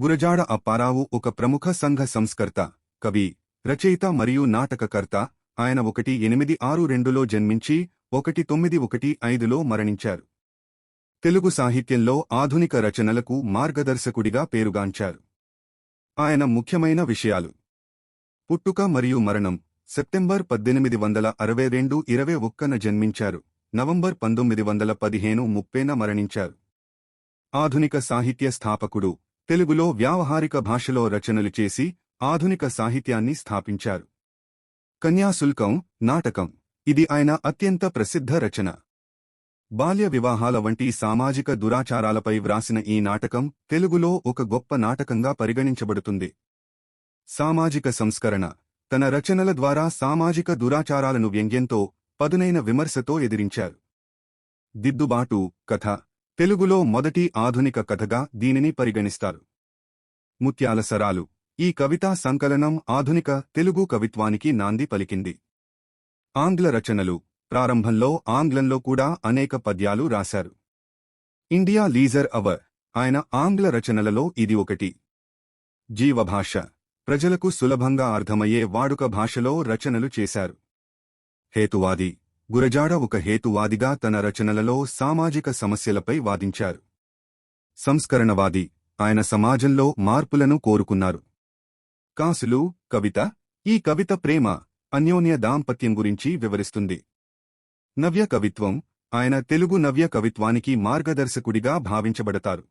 గురజాడ అప్పారావు ఒక ప్రముఖ సంఘ సంస్కర్త కవి రచయిత మరియు నాటకకర్త. ఆయన ఒకటి ఎనిమిది ఆరు రెండులో జన్మించి ఒకటి తొమ్మిది ఒకటి ఐదులో మరణించారు. తెలుగు సాహిత్యంలో ఆధునిక రచనలకు మార్గదర్శకుడిగా పేరుగాంచారు. ఆయన ముఖ్యమైన విషయాలు. పుట్టుక మరియు మరణం సెప్టెంబర్ పద్దెనిమిది వందల అరవై రెండు ఇరవై ఒక్కన జన్మించారు. నవంబర్ పంతొమ్మిది వందల పదిహేను ముప్పేన మరణించారు. ఆధునిక సాహిత్య స్థాపకుడు తెలుగులో వ్యావహారిక భాషలో రచనలు చేసి ఆధునిక సాహిత్యాన్ని స్థాపించారు. కన్యాశుల్కం నాటకం. ఇది ఆయన అత్యంత ప్రసిద్ధ రచన. బాల్య వివాహాల వంటి సామాజిక దురాచారాలపై వ్రాసిన ఈ నాటకం తెలుగులో ఒక గొప్ప నాటకంగా పరిగణించబడుతుంది. సామాజిక సంస్కరణ. తన రచనల ద్వారా సామాజిక దురాచారాలను వ్యంగ్యంతో పదునైన విమర్శతో ఎదిరించారు. దిద్దుబాటు కథ. తెలుగులో మొదటి ఆధునిక కథగా దీనిని పరిగణిస్తారు. ముత్యాల సరాలు ఈ కవితా సంకలనం ఆధునిక తెలుగు కవిత్వానికి నాంది పలికింది. ఆంగ్ల రచనలు. ప్రారంభంలో ఆంగ్లంలో కూడా అనేక పద్యాలు రాశారు. India leisure hour. ఆయన ఆంగ్ల రచనలలో ఇది ఒకటి. జీవభాష. ప్రజలకు సులభంగా అర్థమయ్యే వాడుక భాషలో రచనలు చేశారు. హేతువాది. గురజాడ ఒక హేతువాదిగా తన రచనలలో సామాజిక సమస్యలపై వాదించారు. సంస్కరణవాది ఆయన సమాజంలో మార్పులను కోరుకున్నారు. కాసులు కవిత ఈ కవిత ప్రేమ అన్యోన్య దాంపత్యం గురించి వివరిస్తుంది. నవ్య కవిత్వం ఆయన తెలుగు నవ్య కవిత్వానికి మార్గదర్శకుడిగా భావించబడతారు.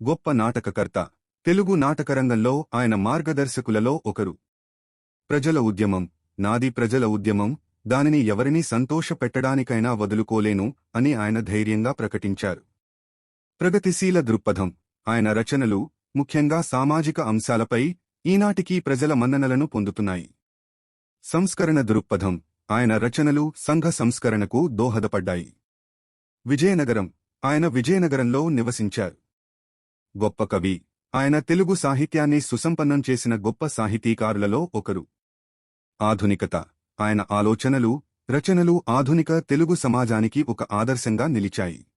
గొప్ప నాటకకర్త తెలుగు నాటకరంగంలో ఆయన మార్గదర్శకులలో ఒకరు. ప్రజల ఉద్యమం నాది ప్రజల ఉద్యమం దానిని ఎవరినీ సంతోషపెట్టడానికైనా వదులుకోలేను అని ఆయన ధైర్యంగా ప్రకటించారు. ప్రగతిశీల దృక్పథం. ఆయన రచనలు ముఖ్యంగా సామాజిక అంశాలపై ఈనాటికీ ప్రజల మన్ననలను పొందుతున్నాయి. సంస్కరణ దృక్పథం. ఆయన రచనలు సంఘ సంస్కరణకు దోహదపడ్డాయి. విజయనగరం. ఆయన విజయనగరంలో నివసించారు. గొప్ప కవి. ఆయన తెలుగు సాహిత్యాన్ని సుసంపన్నం చేసిన గొప్ప సాహితీకారులలో ఒకరు. ఆధునికత. ఆయన ఆలోచనలు రచనలు ఆధునిక తెలుగు సమాజానికి ఒక ఆదర్శంగా నిలిచాయి.